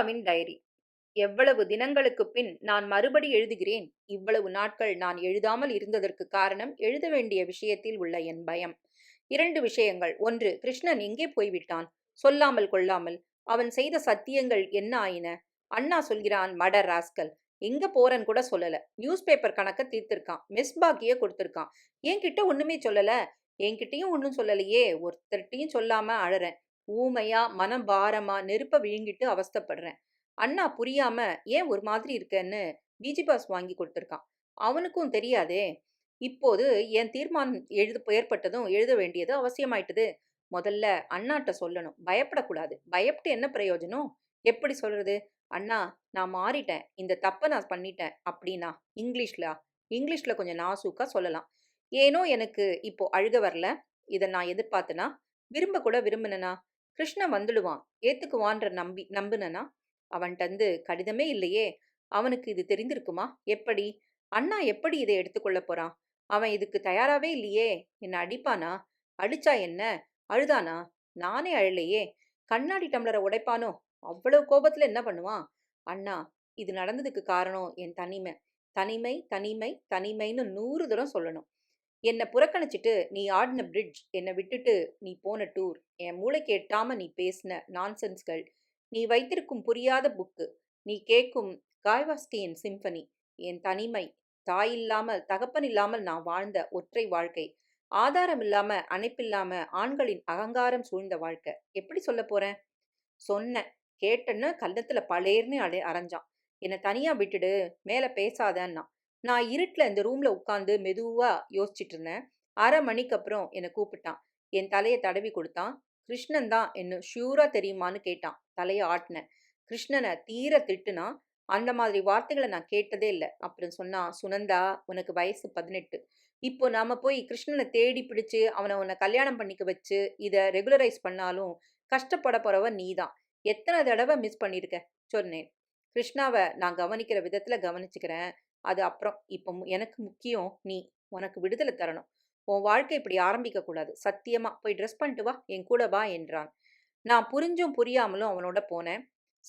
சுனந்தாவின் diary. எவ்வளவு தினங்களுக்கு பின் நான் மறுபடி எழுதுகிறேன் இவ்வளவு நாட்கள் நான் எழுதாமல் இருந்ததற்கு காரணம் எழுத வேண்டிய விஷயத்தில் உள்ள என் பயம். இரண்டு விஷயங்கள். ஒன்று கிருஷ்ணன் எங்கே போய்விட்டான்? சொல்லாமல் கொள்ளாமல். அவன் செய்த சத்தியங்கள் என்ன ஆயின? அண்ணா சொல்கிறான் மட ராஸ்கல். எங்க போறன் கூட சொல்லல. நியூஸ் பேப்பர் கணக்க தீர்த்திருக்கான். மிஸ் பாக்கிய கொடுத்திருக்கான். என்கிட்ட ஒண்ணுமே சொல்லல. என்கிட்டயும் ஒன்றும் சொல்லலையே. ஒருத்தர்கிட்டையும் சொல்லாம அழறேன். ஊமையா மனம் பாரமா நெருப்ப விழுங்கிட்டு அவஸ்தைப்படுறேன். அண்ணா புரியாம ஏன் ஒரு மாதிரி இருக்கேன்னு பிஜி பாஸ் வாங்கி கொடுத்துருக்கான். அவனுக்கும் தெரியாதே. இப்போது என் தீர்மானம் எழுத ஏற்பட்டதும் எழுத வேண்டியது அவசியமாயிட்டது. முதல்ல அண்ணாட்ட சொல்லணும். பயப்படக்கூடாது. பயப்பட்டு என்ன பிரயோஜனம்? எப்படி சொல்றது? அண்ணா நான் மாறிட்டேன். இந்த தப்பை நான் பண்ணிட்டேன். அப்படின்னா இங்கிலீஷ்ல இங்கிலீஷ்ல கொஞ்சம் நாசூக்கா சொல்லலாம். ஏனோ எனக்கு இப்போ அழுக வரல. இதை நான் எதிர்பார்த்தனா? விரும்ப கூட விரும்பினா கிருஷ்ணன் வந்துடுவான். ஏத்துக்குவான்ற நம்பி நம்புனனா? அவன்கிட்ட கடிதமே இல்லையே. அவனுக்கு இது தெரிந்திருக்குமா? எப்படி? அண்ணா எப்படி இதை எடுத்துக்கொள்ள போறான்? அவன் இதுக்கு தயாராகவே இல்லையே. என்ன அடிப்பானா? அடிச்சா என்ன? அழுதானா? நானே அழலையே. கண்ணாடி டம்ளரை உடைப்பானோ? அவ்வளவு கோபத்துல என்ன பண்ணுவான்? அண்ணா இது நடந்ததுக்கு காரணம் என் தனிமை. தனிமை தனிமை தனிமைன்னு நூறு தூரம் சொல்லணும். என்னை புறக்கணிச்சிட்டு நீ ஆடின பிரிட்ஜ் என்னை விட்டுட்டு நீ போன டூர் என் மூளைக்கு எட்டாம நீ பேசின நான்சென்ஸ்கள் நீ வைத்திருக்கும் புரியாத புக்கு நீ கேட்கும் காய்வாஸ்கியின் சிம்பனி என் தனிமை தாய் இல்லாமல் தகப்பன் இல்லாமல் நான் வாழ்ந்த ஒற்றை வாழ்க்கை ஆதாரம் இல்லாம அணைப்பில்லாம ஆண்களின் அகங்காரம் சூழ்ந்த வாழ்க்கை. எப்படி சொல்ல போறேன்? சொன்னேன். கேட்டேன்னு கன்னத்துல பழையர்னு அலை அரைஞ்சான். என்னை தனியா விட்டுடு மேல பேசாதன்னா நான் இருட்டில் இந்த ரூமில் உட்காந்து மெதுவாக யோசிச்சுட்டு இருந்தேன் அரை மணிக்கு அப்புறம் என்னை கூப்பிட்டான். என் தலையை தடவி கொடுத்தான். கிருஷ்ணன் தான் என்ன ஷூரா தெரியுமான்னு கேட்டான். தலையை ஆட்டினேன். கிருஷ்ணனை தீர திட்டுனா? அந்த மாதிரி வார்த்தைகளை நான் கேட்டதே இல்லை. அப்புறம் சொன்னா சுனந்தா உனக்கு வயசு பதினெட்டு. இப்போ நாம போய் கிருஷ்ணனை தேடி பிடிச்சு அவனை உன்னை கல்யாணம் பண்ணிக்க வச்சு இதை ரெகுலரைஸ் பண்ணாலும் கஷ்டப்பட போறவ நீதான் எத்தனை தடவை மிஸ் பண்ணியிருக்க சொன்னேன். கிருஷ்ணாவை நான் கவனிக்கிற விதத்துல கவனிச்சுக்கிறேன். அது அப்புறம் இப்போ மு- எனக்கு முக்கியம் நீ உனக்கு விடுதலை தரணும். உன் வாழ்க்கை இப்படி ஆரம்பிக்க கூடாது. சத்தியமா போய் ட்ரெஸ் பண்ணிட்டு வா என் கூட வா என்றான். நான் புரிஞ்சும் புரியாமலும் அவனோட போனேன்.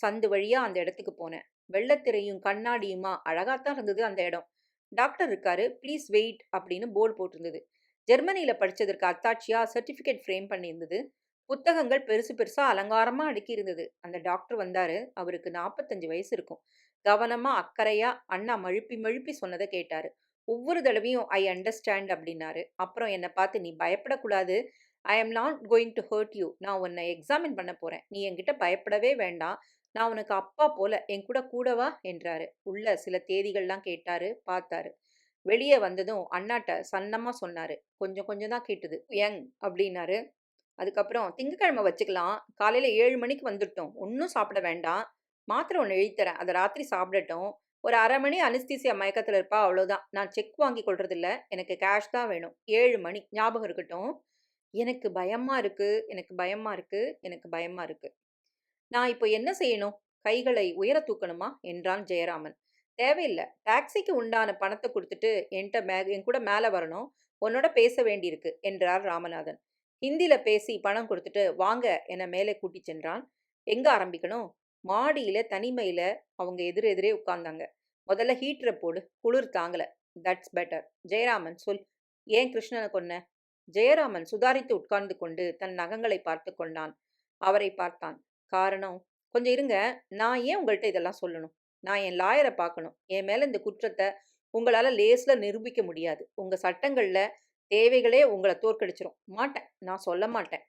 சந்து வழியா அந்த இடத்துக்கு போனேன். வெள்ளத்திரையும் கண்ணாடியுமா அழகாத்தான் இருந்தது அந்த இடம். டாக்டர் இருக்காரு ப்ளீஸ் வெயிட் அப்படின்னு போர்டு போட்டிருந்தது. ஜெர்மனியில் படித்ததற்கு அத்தாட்சியாக சர்டிஃபிகேட் ஃப்ரேம் பண்ணியிருந்தது. புத்தகங்கள் பெருசு பெருசா அலங்காரமா அடுக்கி இருந்தது அந்த டாக்டர் வந்தாரு. அவருக்கு நாற்பத்தஞ்சு வயசு இருக்கும். கவனமா அக்கறையா அண்ணா மழுப்பி மழுப்பி சொன்னதை கேட்டாரு. ஒவ்வொரு தடவையும் ஐ அண்டர்ஸ்டாண்ட் அப்படின்னாரு. அப்புறம் என்னை பார்த்து நீ பயப்படக்கூடாது. I am not going to hurt you. நான் உன்னை எக்ஸாமின் பண்ண போறேன். நீ என்கிட்ட பயப்படவே வேண்டாம். நான் உனக்கு அப்பா போல என் கூட கூடவா? என்றாரு. உள்ள சில தேதிகள்லாம் கேட்டாரு பார்த்தாரு. வெளியே வந்ததும் அண்ணாட்ட சன்னமா சொன்னாரு. கொஞ்சம் கொஞ்சம் தான் கேட்டுது. யங் அப்படின்னாரு. அதுக்கப்புறம் திங்கக்கிழமை வச்சுக்கலாம். காலையில் ஏழு மணிக்கு வந்துட்டோம். ஒன்றும் சாப்பிட வேண்டாம். மாத்திரை ஒன்று எழுதித்தரேன் அதை ராத்திரி சாப்பிடட்டும். ஒரு அரை மணி அனிஸ்தீசியா மயக்கத்தில் இருப்பா அவ்வளோதான் நான் செக் வாங்கி கொள்றதில்ல. எனக்கு கேஷ் தான் வேணும். ஏழு மணி ஞாபகம் இருக்கட்டும். எனக்கு பயமாக இருக்குது எனக்கு பயமாக இருக்குது எனக்கு பயமாக இருக்குது நான் இப்போ என்ன செய்யணும்? கைகளை உயர தூக்கணுமா? என்றான் ஜெயராமன். தேவையில்லை. டாக்ஸிக்கு உண்டான பணத்தை கொடுத்துட்டு என்கிட்ட மே என் கூட மேலே வரணும். உன்னோட பேச வேண்டியிருக்கு என்றார் ராமநாதன். ஹிந்தியில் பேசி பணம் கொடுத்துட்டு வாங்க என மேலே கூட்டிச் சென்றான். எங்கே ஆரம்பிக்கணும்? மாடியில தனிமையில அவங்க எதிர் எதிரே உட்கார்ந்தாங்க. முதல்ல ஹீட்டரை போடு. குளிர் தாங்கல. தட்ஸ் பெட்டர் ஜெயராமன் சொல். ஏன் கிருஷ்ணனை கொன்ன? ஜெயராமன் சுதாரித்து உட்கார்ந்து கொண்டு தன் நகங்களை பார்த்து கொண்டான். அவரை பார்த்தான். காரணம் கொஞ்சம் இருங்க. நான் ஏன் உங்கள்கிட்ட இதெல்லாம் சொல்லணும்? நான் என் லாயரை பார்க்கணும். என் மேலே இந்த குற்றத்தை உங்களால் லேஸ்ல நிரூபிக்க முடியாது. உங்க சட்டங்களில் தேவைகளே உங்களை தோற்கடிச்சிரும். மாட்டேன். நான் சொல்ல மாட்டேன்.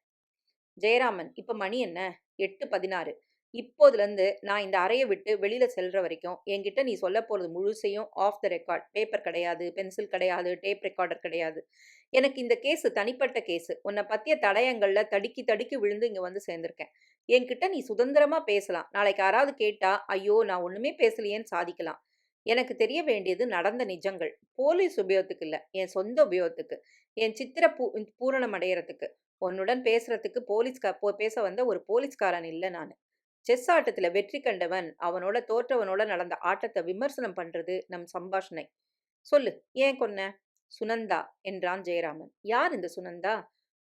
ஜெயராமன் இப்போ மணி என்ன? எட்டு பதினாறு. இப்போதுலேருந்து நான் இந்த அறையை விட்டு வெளியில் செல்ற வரைக்கும் என்கிட்ட நீ சொல்ல போகிறது முழுசையும் ஆஃப் த ரெக்கார்ட் பேப்பர் கிடையாது பென்சில் கிடையாது டேப் ரெக்கார்டர் கிடையாது. எனக்கு இந்த கேஸு தனிப்பட்ட கேஸு உன்னை பற்றிய தடயங்களில் தடுக்கி தடுக்கி விழுந்து இங்கே வந்து சேர்ந்திருக்கேன். என்கிட்ட நீ சுதந்திரமாக பேசலாம். நாளைக்கு யாராவது கேட்டால் ஐயோ நான் ஒன்றுமே பேசலையேன்னு சாதிக்கலாம். எனக்கு தெரிய வேண்டியது நடந்த நிஜங்கள். போலீஸ் உபயோகத்துக்கு இல்லை. என் சொந்த உபயோகத்துக்கு. என் சித்திர பூ பூரணம் அடையிறதுக்கு. உன்னுடன் பேசுறதுக்கு போலீஸ்கா போ பேச வந்த ஒரு போலீஸ்காரன் இல்லை நான். செஸ் ஆட்டத்தில் வெற்றி கண்டவன் அவனோட தோற்றவனோட நடந்த ஆட்டத்தை விமர்சனம் பண்ணுறது நம் சம்பாஷணை. சொல்லு ஏன் கொன்ன? சுனந்தா என்றான் ஜெயராமன். யார் இந்த சுனந்தா?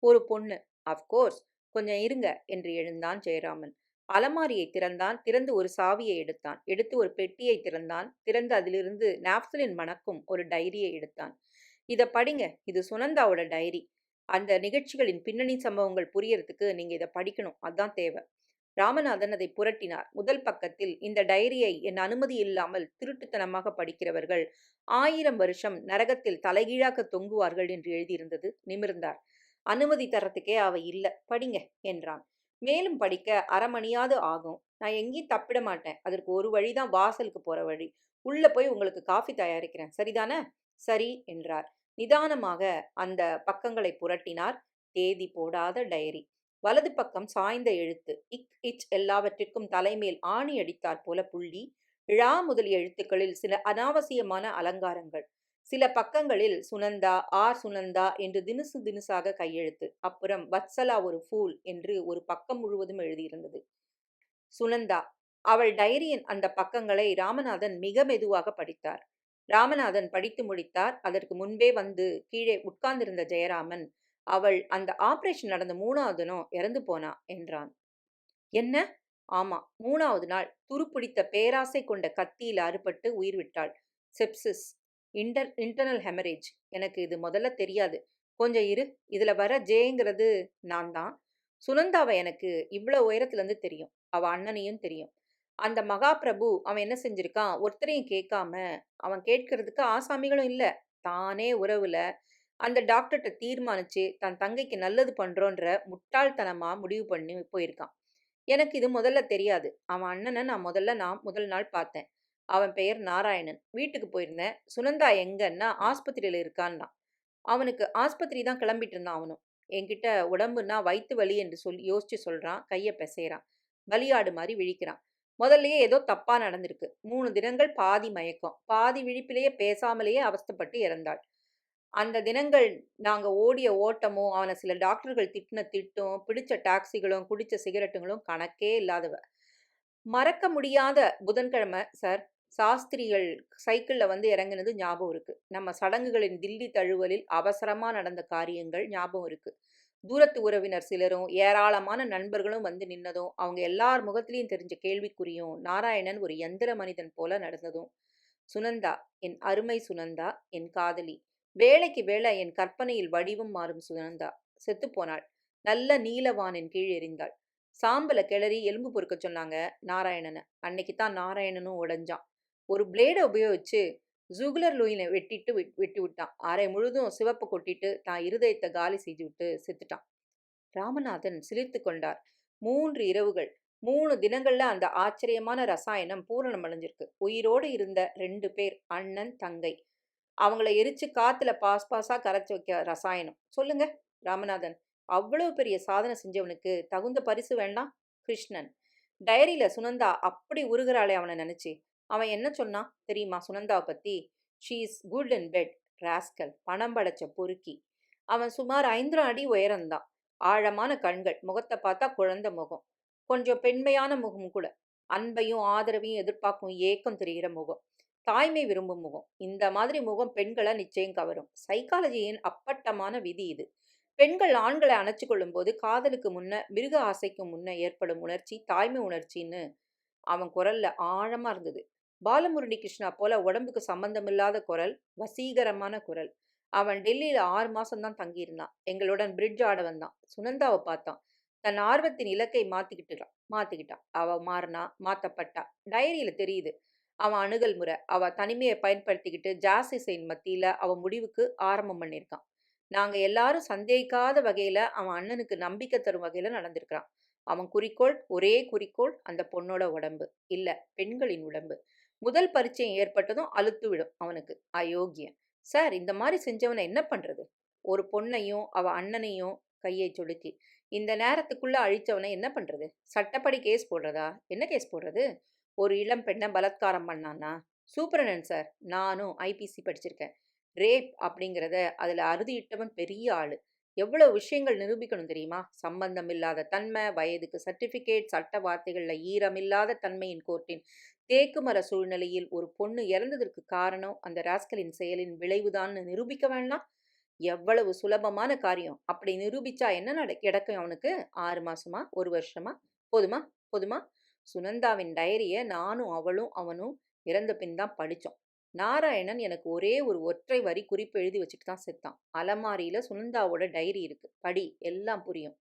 ஒரு பொண்ணு. அஃப்கோர்ஸ் கொஞ்சம் இருங்க என்று எழுந்தான் ஜெயராமன். அலமாரியை திறந்தான் திறந்து ஒரு சாவியை எடுத்தான். எடுத்து ஒரு பெட்டியை திறந்தான். திறந்து அதிலிருந்து நாப்சலின் மணக்கும் ஒரு டைரியை எடுத்தான். இதை படிங்க. இது சுனந்தாவோட டைரி. அந்த நிகழ்ச்சிகளின் பின்னணி சம்பவங்கள் புரியறதுக்கு நீங்க இதை படிக்கணும். அதான் தேவை. ராமநாதன் அதை புரட்டினார். முதல் பக்கத்தில் இந்த டைரியை என் அனுமதி இல்லாமல் திருட்டுத்தனமாக படிக்கிறவர்கள் ஆயிரம் வருஷம் நரகத்தில் தலைகீழாக தொங்குவார்கள் என்று எழுதியிருந்தது. நிமிர்ந்தார். அனுமதி தரத்துக்கே அவ இல்லை. படிங்க என்றான். மேலும் படிக்க அரை மணியாவது ஆகும். நான் எங்கேயும் தப்பிட மாட்டேன். அதற்கு ஒரு வழிதான் வாசலுக்கு போற வழி. உள்ள போய் உங்களுக்கு காஃபி தயாரிக்கிறேன். சரிதானே? சரி என்றார். நிதானமாக அந்த பக்கங்களை புரட்டினார். தேதி போடாத டைரி. வலது பக்கம் சாய்ந்த எழுத்து. இக் இச் எல்லாவற்றிற்கும் தலைமேல் ஆணி அடித்தாற் போல புள்ளி. விழா முதலிய எழுத்துக்களில் சில அனாவசியமான அலங்காரங்கள். சில பக்கங்களில் சுனந்தா ஆர் சுனந்தா என்று தினுசு தினுசாக கையெழுத்து. அப்புறம் வத்சலா ஒரு ஃபூல் என்று ஒரு பக்கம் முழுவதும் எழுதியிருந்தது. சுனந்தா அவள் டைரியின் அந்த பக்கங்களை ராமநாதன் மிக மெதுவாக படித்தார். ராமநாதன் படித்து முடித்தார். அதற்கு முன்பே வந்து கீழே உட்கார்ந்திருந்த ஜெயராமன் அவள் அந்த ஆபரேஷன் நடந்த மூணாவது நாள் இறந்து போனா? என்றான். என்ன? ஆமா மூணாவது நாள் துருப்பிடித்த பேராசை கொண்ட கத்தியில் அறுபட்டு உயிர் விட்டாள். செப்சிஸ் இன்டர் இன்டர்னல் ஹெமரேஜ் எனக்கு இது முதல்ல தெரியாது. கொஞ்சம் இரு. இதில் வர ஜேங்கிறது நான் தான். சுனந்தாவை எனக்கு இவ்வளோ உயரத்துலேருந்து தெரியும். அவள் அண்ணனையும் தெரியும். அந்த மகாபிரபு அவன் என்ன செஞ்சிருக்கான்? ஒருத்தரையும் கேட்காம அவன் கேட்கறதுக்கு ஆசாமிகளும் இல்லை. தானே உறவுல. அந்த டாக்டர்கிட்ட தீர்மானிச்சு தன் தங்கைக்கு நல்லது பண்றோன்ற முட்டாள்தனமா முடிவு பண்ணி போயிருக்கான். எனக்கு இது முதல்ல தெரியாது. அவன் அண்ணனை நான் முதல்ல நான் முதல் நாள் பார்த்தேன். அவன் பெயர் நாராயணன். வீட்டுக்கு போயிருந்தேன். சுனந்தா எங்கன்னா ஆஸ்பத்திரியில் இருக்கான்னா அவனுக்கு ஆஸ்பத்திரி தான் கிளம்பிட்டு இருந்தான் அவனும். என்கிட்ட உடம்புனா வயிற்று வலி என்று சொல்லி யோசிச்சு சொல்கிறான் கையை பிசைகிறான் பலியாடு மாதிரி விழிக்கிறான். முதல்லயே ஏதோ தப்பாக நடந்திருக்கு. மூணு தினங்கள் பாதி மயக்கம். பாதி விழிப்பிலேயே பேசாமலேயே அவஸ்தப்பட்டு இறந்தாள். அந்த தினங்கள் நாங்கள் ஓடிய ஓட்டமும் அவனை சில டாக்டர்கள் திட்டின திட்டும் பிடிச்ச டாக்ஸிகளும் குடித்த சிகரெட்டுங்களும் கணக்கே இல்லாதவ. மறக்க முடியாத புதன்கிழமை சார். சாஸ்திரிகள் சைக்கிளில் வந்து இறங்கினது ஞாபகம் இருக்குது நம்ம சடங்குகளின் தில்லி தழுவலில் அவசரமாக நடந்த காரியங்கள் ஞாபகம் இருக்குது தூரத்து உறவினர் சிலரும் ஏராளமான நண்பர்களும் வந்து நின்னதும் அவங்க எல்லார் முகத்திலையும் தெரிஞ்ச கேள்விக்குறியும் நாராயணன் ஒரு எந்திர மனிதன் போல நடந்ததும். சுனந்தா என் அருமை சுனந்தா என் காதலி. வேலைக்கு வேலை என் கற்பனையில் வடிவம் மாறும் சுனந்தா. செத்துப்போனாள் நல்ல நீலவானின் கீழ் எறிந்தாள். சாம்பலை கிளறி எலும்பு பொறுக்க சொன்னாங்க நாராயணனை. அன்னைக்கு தான் நாராயணனும் உடைஞ்சான். ஒரு பிளேடை உபயோகிச்சு ஜூகுலர் லூயினை வெட்டிட்டு விட்- வெட்டி விட்டான். அரை முழுதும் சிவப்பு கொட்டிட்டு தான் இருதயத்தை காலி செஞ்சு விட்டு செத்துட்டான். ராமநாதன் சிலிர்த்து கொண்டார். மூன்று இரவுகள் மூணு தினங்கள்ல அந்த ஆச்சரியமான ரசாயனம் பூரணம் அடைஞ்சிருக்கு. உயிரோடு இருந்த ரெண்டு பேர் அண்ணன் தங்கை. அவங்கள எரிச்சு காத்துல பாஸ் பாஸா கரைச்சி வைக்க ரசாயனம். சொல்லுங்க ராமநாதன் அவ்வளவு பெரிய சாதனை செஞ்சவனுக்கு தகுந்த பரிசு வேண்டாம்? கிருஷ்ணன் டைரியில சுனந்தா அப்படி உருகிறாளே அவனை நினைச்சு. அவன் என்ன சொன்னான் தெரியுமா? சுனந்தா பத்தி. She is good and bad rascal பணம் படைச்ச பொறுக்கி. அவன் சுமார் ஐந்து அடி உயரம்தான் ஆழமான கண்கள். முகத்தை பார்த்தா குழந்தை முகம். கொஞ்சம் பெண்மையான முகம் கூட. அன்பையும் ஆதரவையும் எதிர்பார்க்கும் ஏக்கம் தெரிகிற முகம். தாய்மை விரும்பும் முகம். இந்த மாதிரி முகம் பெண்களை நிச்சயம் கவரும். சைக்காலஜியின் அப்பட்டமான விதி இது. பெண்கள் ஆண்களை அணைச்சு கொள்ளும்போது காதலுக்கு முன்ன மிருக ஆசைக்கு முன்ன ஏற்படும் உணர்ச்சி தாய்மை உணர்ச்சின்னு அவன் குரல்ல ஆழமா இருந்தது. பாலமுரளி கிருஷ்ணா போல உடம்புக்கு சம்பந்தமில்லாத குரல் வசீகரமான குரல். அவன் டெல்லியில ஆறு மாசம்தான் தங்கியிருந்தான். எங்களுடன் பிரிட்ஜ் ஆட வந்தான் சுனந்தாவை பார்த்தான். தன் ஆர்வத்தின் இலக்கை மாத்திக்கிட்டுறான் மாத்திக்கிட்டான். அவ மாறினா மாத்தப்பட்டா. டைரியில தெரியுது. அவன் அணுகல் முறை. அவ தனிமையை பயன்படுத்திக்கிட்டு ஜாஸ் இசையின் மத்தியில அவ முடிவுக்கு ஆரம்பம் பண்ணியிருக்கான். நாங்க எல்லாரும் சந்தேகிக்காத வகையில அவன் அண்ணனுக்கு நம்பிக்கை தரும் வகையில நடந்திருக்கிறான். அவன் குறிக்கோள் ஒரே குறிக்கோள் அந்த பொண்ணோட உடம்பு. இல்ல பெண்களின் உடம்பு. முதல் பரிச்சயம் ஏற்பட்டதும் அழுத்து விடும் அவனுக்கு. அயோக்கியன். சார் இந்த மாதிரி செஞ்சவனை என்ன பண்றது? ஒரு பொண்ணையும் அவ அண்ணனையும் கையை சொடுக்கி இந்த நேரத்துக்குள்ள அழிச்சவனை என்ன பண்றது? சட்டப்படி கேஸ் போடுறதா? என்ன கேஸ் போடுறது? ஒரு இளம் பெண்ணை பலாத்காரம் பண்ணானா சூப்பரனன் சார் நானும் ஐபிசி படிச்சிருக்கேன். ரேப் அப்படிங்கிறத அதில் அறுதியிட்டவன் பெரிய ஆள். எவ்வளவு விஷயங்கள் நிரூபிக்கணும் தெரியுமா? சம்பந்தம் இல்லாத தன்மை வயதுக்கு சர்டிபிகேட் சட்ட வார்த்தைகளில் ஈரமில்லாத தன்மையின் கோர்ட்டின் தேக்குமர சூழ்நிலையில் ஒரு பொண்ணு இறந்ததற்கு காரணம் அந்த ராஸ்கலின் செயலின் விளைவுதான்னு நிரூபிக்க வேண்டாம்? எவ்வளவு சுலபமான காரியம். அப்படி நிரூபிச்சா என்ன நட கிடக்கும் அவனுக்கு? ஆறு மாசமா? ஒரு வருஷமா? போதுமா? போதுமா? சுனந்தாவின் டைரிய நானும் அவளும் அவனும் இறந்த பின் தான் படித்தோம் நாராயணன் எனக்கு ஒரே ஒரு ஒற்றை வரி குறிப்பு எழுதி வச்சுட்டு தான் செத்தான். அலமாரியில சுனந்தாவோட டைரி இருக்கு. படி எல்லாம் புரியும்.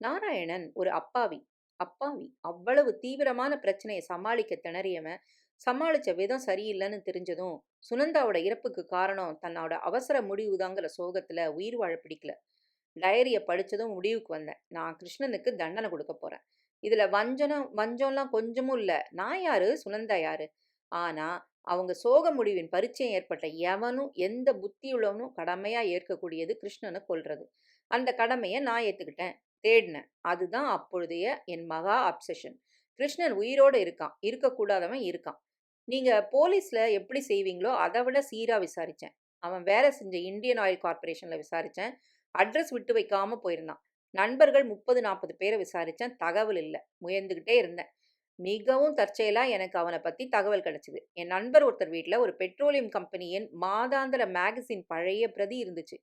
நாராயணன் ஒரு அப்பாவி. அப்பாவி. அவ்வளவு தீவிரமான பிரச்சனையை சமாளிக்க திணறியவன் சமாளிச்ச விதம் சரியில்லைன்னு தெரிஞ்சதும் சுனந்தாவோட இறப்புக்கு காரணம் தன்னோட அவசர முடிவுதாங்கிற சோகத்துல உயிர் வாழ பிடிக்கல. டைரியை படித்ததும் முடிவுக்கு வந்தேன். நான் கிருஷ்ணனுக்கு தண்டனை கொடுக்க போறேன். இதுல வஞ்சனம் வஞ்சம்லாம் கொஞ்சமும் இல்லை. நான் யாரு? சுனந்தா யாரு? ஆனா அவங்க சோக முடிவின் பரிச்சயம் ஏற்பட்ட எவனும் எந்த புத்தியுள்ளவனும் கடமையாக ஏற்கக்கூடியது கிருஷ்ணனை கொல்றது. அந்த கடமையை நான் ஏற்றுக்கிட்டேன் தேடினேன். அதுதான் அப்பொழுதைய என் மகா அப்சஷன். கிருஷ்ணன் உயிரோடு இருக்கான் இருக்கக்கூடாதவன் இருக்கான். நீங்கள் போலீஸில் எப்படி செய்வீங்களோ அதை விட சீராக விசாரித்தேன் அவன் வேலை செஞ்ச இந்தியன் ஆயில் கார்பரேஷனில் விசாரித்தேன் அட்ரஸ் விட்டு வைக்காமல் போயிருந்தான். நண்பர்கள் முப்பது நாற்பது பேரை விசாரித்தேன் தகவல் இல்லை. முயந்துக்கிட்டே இருந்தேன். மிகவும் தற்செயலாக எனக்கு அவனை பற்றி தகவல் கிடச்சிது. என் நண்பர் ஒருத்தர் வீட்டில் ஒரு பெட்ரோலியம் கம்பெனியின் மாதாந்திர மேகசின் பழைய பிரதி இருந்துச்சு.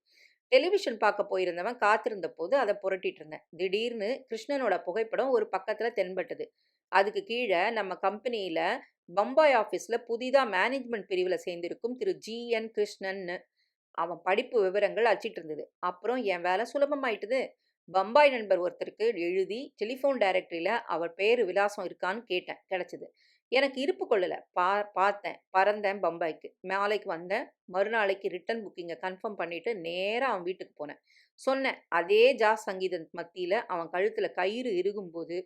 டெலிவிஷன் பார்க்க போயிருந்தவன் காத்திருந்த போது அதை புரட்டிட்டு இருந்தேன் திடீர்னு கிருஷ்ணனோட புகைப்படம் ஒரு பக்கத்தில் தென்பட்டது. அதுக்கு கீழே நம்ம கம்பெனியில் பம்பாய் ஆஃபீஸில் புதிதாக மேனேஜ்மெண்ட் பிரிவில் சேர்ந்திருக்கும் திரு ஜி. என். கிருஷ்ணன்னு அவன் படிப்பு விவரங்கள் அச்சிட்டு இருந்தது அப்புறம் என் வேலை சுலபமாயிட்டுது. பம்பாய் நண்பர் ஒருத்தருக்கு எழுதி டெலிஃபோன் டைரக்டரியில் அவர் பேர் விலாசம் இருக்கான்னு கேட்டேன் கிடச்சிது. எனக்கு இருப்பு கொள்ளலை. பா பார்த்தேன் பறந்தேன் பம்பாய்க்கு. மாலைக்கு வந்தேன். மறுநாளைக்கு ரிட்டன் புக்கிங்கை கன்ஃபார்ம் பண்ணிவிட்டு நேராக அவன் வீட்டுக்கு போனேன். சொன்னேன் அதே ஜாஸ் சங்கீதம் மத்தியில் அவன் கழுத்தில் கயிறு இறுகும்போது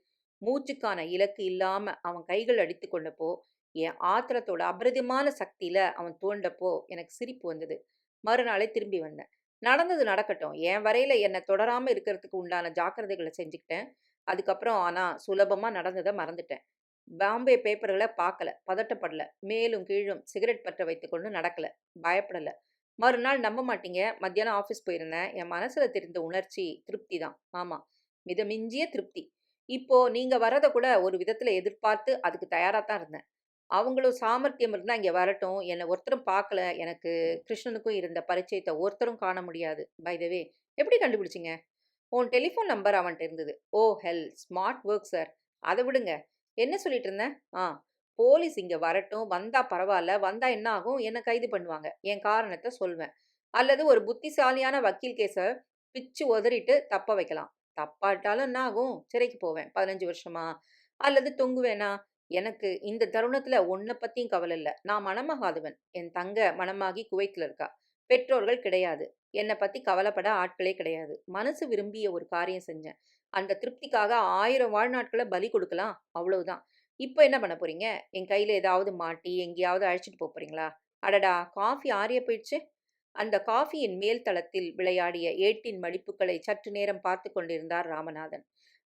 மூச்சுக்கான இலக்கு இல்லாமல் அவன் கைகள் அடித்து கொண்டப்போ என் ஆத்திரத்தோட அபரிதமான சக்தியில் அவன் தோண்டப்போ எனக்கு சிரிப்பு வந்தது. மறுநாளே திரும்பி வந்தேன். நடந்தது நடக்கட்டும். என் வரையில் என்னை தொடராமல் இருக்கிறதுக்கு உண்டான ஜாக்கிரதைகளை செஞ்சுக்கிட்டேன். அதுக்கப்புறம் ஆனால் சுலபமாக நடந்ததை மறந்துட்டேன். பாம்பே பேப்பர்களை பார்க்கல பதட்டப்படல. மேலும் கீழும் சிகரெட் பற்ற வைத்துக்கொண்டு நடக்கல. பயப்படலை. மறுநாள் நம்ப மாட்டீங்க. மத்தியானம் ஆஃபீஸ் போயிருந்தேன். என் மனசில் தெரிந்த உணர்ச்சி திருப்தி தான். ஆமாம் மிதமிஞ்சிய திருப்தி. இப்போ நீங்கள் வரதை கூட ஒரு விதத்தில் எதிர்பார்த்து அதுக்கு தயாராக தான் இருந்தேன். அவங்களும் சாமர்த்தியம் இருந்தால் இங்கே வரட்டும். என்னை ஒருத்தரும் பார்க்கல எனக்கு கிருஷ்ணனுக்கும் இருந்த பரிச்சயத்தை ஒருத்தரும் காண முடியாது. பை த வே எப்படி கண்டுபிடிச்சிங்க? உன் டெலிஃபோன் நம்பர் அவன்கிட்ட இருந்தது. Oh hell smart work sir. அதை விடுங்க. என்ன சொல்லிட்டு இருந்தேன்? ஆ போலீஸ் இங்கே வரட்டும். வந்தால் பரவாயில்ல வந்தால் என்ன ஆகும்? என்னை கைது பண்ணுவாங்க? என் காரணத்தை சொல்வேன். அல்லது ஒரு புத்திசாலியான வக்கீல் கேஸை பிச்சு உதறிட்டு தப்ப வைக்கலாம். தப்பாட்டாலும் என்ன ஆகும்? சிறைக்கு போவேன். பதினஞ்சு வருஷமா? அல்லது தொங்குவேனா? எனக்கு இந்த தருணத்துல ஒன்ன பத்தியும் கவலை இல்லை. நான் மணமகாதவன். என் தங்க மணமாகி குவைத்தில் இருக்கா. பெற்றோர்கள் கிடையாது. என்னை பத்தி கவலைப்பட ஆட்களே கிடையாது. மனசு விரும்பிய ஒரு காரியம் செஞ்சேன். அந்த திருப்திக்காக ஆயிரம் வாழ்நாட்களை பலி கொடுக்கலாம். அவ்வளவுதான். இப்போ என்ன பண்ண போறீங்க? என் கையில ஏதாவது மாட்டி எங்கேயாவது அழைச்சிட்டு போக போறீங்களா? அடடா! காஃபி ஆறிய போயிடுச்சு. அந்த காஃபியின் மேல் தளத்தில் விளையாடிய ஏட்டின் மடிப்புகளை சற்று நேரம் பார்த்து கொண்டிருந்தார் ராமநாதன்.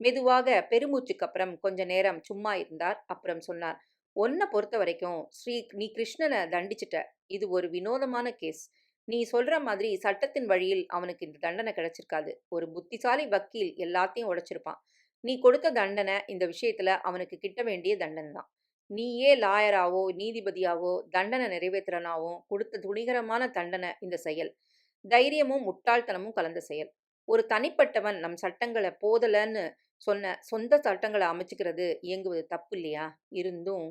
மெதுவாக பெருமூச்சுக்கு அப்புறம் கொஞ்ச நேரம் சும்மா இருந்தார். அப்புறம் சொன்னார் உன்னை பொறுத்த வரைக்கும் ஸ்ரீ நீ கிருஷ்ணனை தண்டிச்சிட்ட. இது ஒரு வினோதமான கேஸ் நீ சொல்ற மாதிரி சட்டத்தின் வழியில் அவனுக்கு இந்த தண்டனை கிடைச்சிருக்காது. ஒரு புத்திசாலி வக்கீல் எல்லாத்தையும் உடைச்சிருப்பான். நீ கொடுத்த தண்டனை இந்த விஷயத்துல அவனுக்கு கிட்ட வேண்டிய தண்டனை தான். நீயே லாயராவோ நீதிபதியாவோ தண்டனை நிறைவேற்றுறனாவோ கொடுத்த துணிகரமான தண்டனை இந்த செயல். தைரியமும் முட்டாள்தனமும் கலந்த செயல். ஒரு தனிப்பட்டவன் நம் சட்டங்களை போதலன்னு சொன்ன சொந்த சட்டங்களை அமைச்சுக்கிறது இயங்குவது தப்பு இல்லையா? இருந்தும்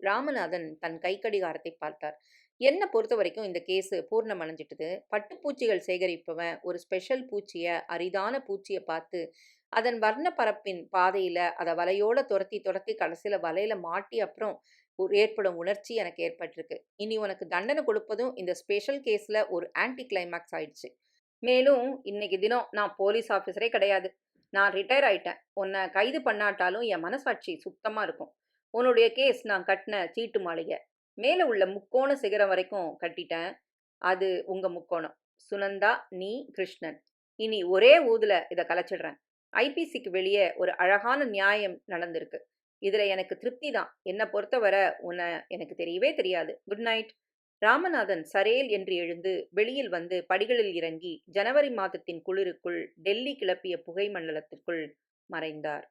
ராமநாதன் தன் கை கடிகாரத்தை பார்த்தார். என்னை பொறுத்த வரைக்கும் இந்த கேஸு பூர்ணம் அடைஞ்சிட்டுது. பட்டுப்பூச்சிகள் சேகரிப்பவன் ஒரு ஸ்பெஷல் பூச்சியை அரிதான பூச்சியை பார்த்து அதன் வர்ண பரப்பின் பாதையில் அதை வலையோட துரத்தி துரத்தி கடைசியில் வலையில் மாட்டி அப்புறம் ஏற்படும் உணர்ச்சி எனக்கு ஏற்பட்டிருக்கு. இனி உனக்கு தண்டனை கொடுப்பதும் இந்த ஸ்பெஷல் கேஸில் ஒரு ஆன்டி கிளைமேக்ஸ் ஆயிடுச்சு. மேலும் இன்னைக்கு தினம் நான் போலீஸ் ஆஃபீஸரே கிடையாது. நான் ரிட்டையர் ஆயிட்டேன். உன்னை கைது பண்ணாட்டாலும் என் மனசாட்சி சுத்தமாக இருக்கும். உன்னுடைய கேஸ் நான் கட்டின சீட்டு மாளிகை. மேலே உள்ள முக்கோண சிகரம் வரைக்கும் கட்டிட்டேன். அது உங்கள் முக்கோணம். சுனந்தா நீ கிருஷ்ணன். இனி ஒரே ஊதில் இதை கலைச்சிடுறேன். ஐபிசிக்கு வெளியே ஒரு அழகான நியாயம் நடந்திருக்கு. இதில் எனக்கு திருப்தி தான். என்னை பொறுத்தவரை உன்னை எனக்கு தெரியவே தெரியாது. குட் நைட் ராமநாதன் சரேல் என்று எழுந்து வெளியில் வந்து படிகளில் இறங்கி ஜனவரி மாதத்தின் குளிருக்குள் டெல்லி கிளப்பிய புகை மண்டலத்திற்குள் மறைந்தார்.